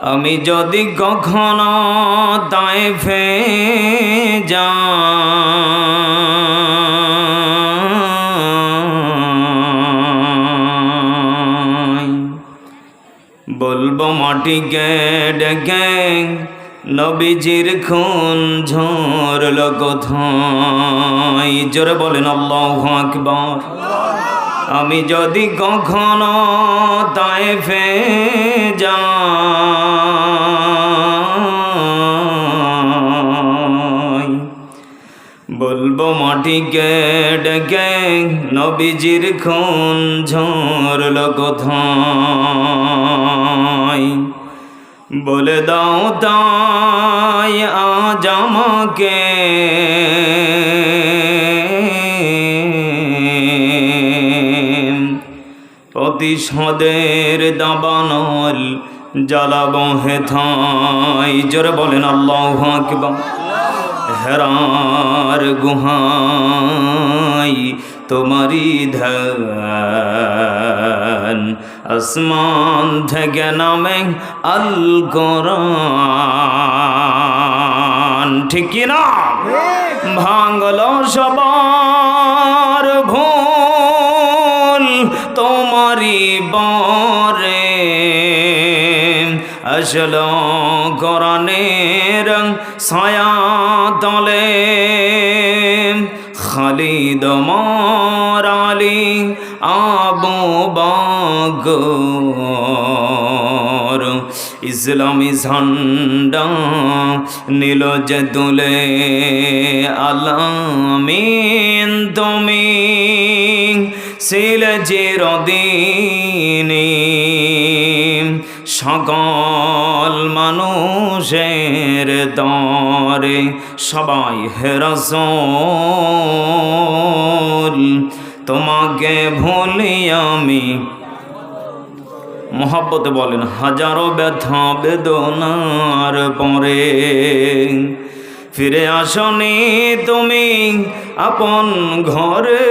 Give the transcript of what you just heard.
আমি যদি কখনো তাই ফে যাই বলব মাটিকে ডেকে, নবীজির খুন ঝরল কোথায়? জোরে বলেন, আল্লাহ আকবর। আমি যদি কখনো তাই ফে যাই মাটিকে ডেকে নবীজির খুন ঝরল কোথায় বলে দাও তাই আজ আমাকে। প্রতিশোধের দাবানল জ্বালাবো হেথাই জোরে বলেন আল্লাহ আকবার। হেরার গুহাই তোমারি ধ্যান। আসমান থেকে আল কোরআন। ঠিক না? ভাঙল সবার ভুল তোমারি বরে। আসল কোরআনের ছায়া তলে খালিদ মরালি আবু বাগর ইসলামী ঝান্ডা নীল যে তুলে আলামিন তুমি। ছিলে চিরদিনী সকল মানুষের দরে সবাই হেরসল তোমাকে ভুলি আমি। মোহাব্বতে বলেন, হাজারো ব্যথা বেদনার পরে ফিরে আসনি তুমি আপন ঘরে।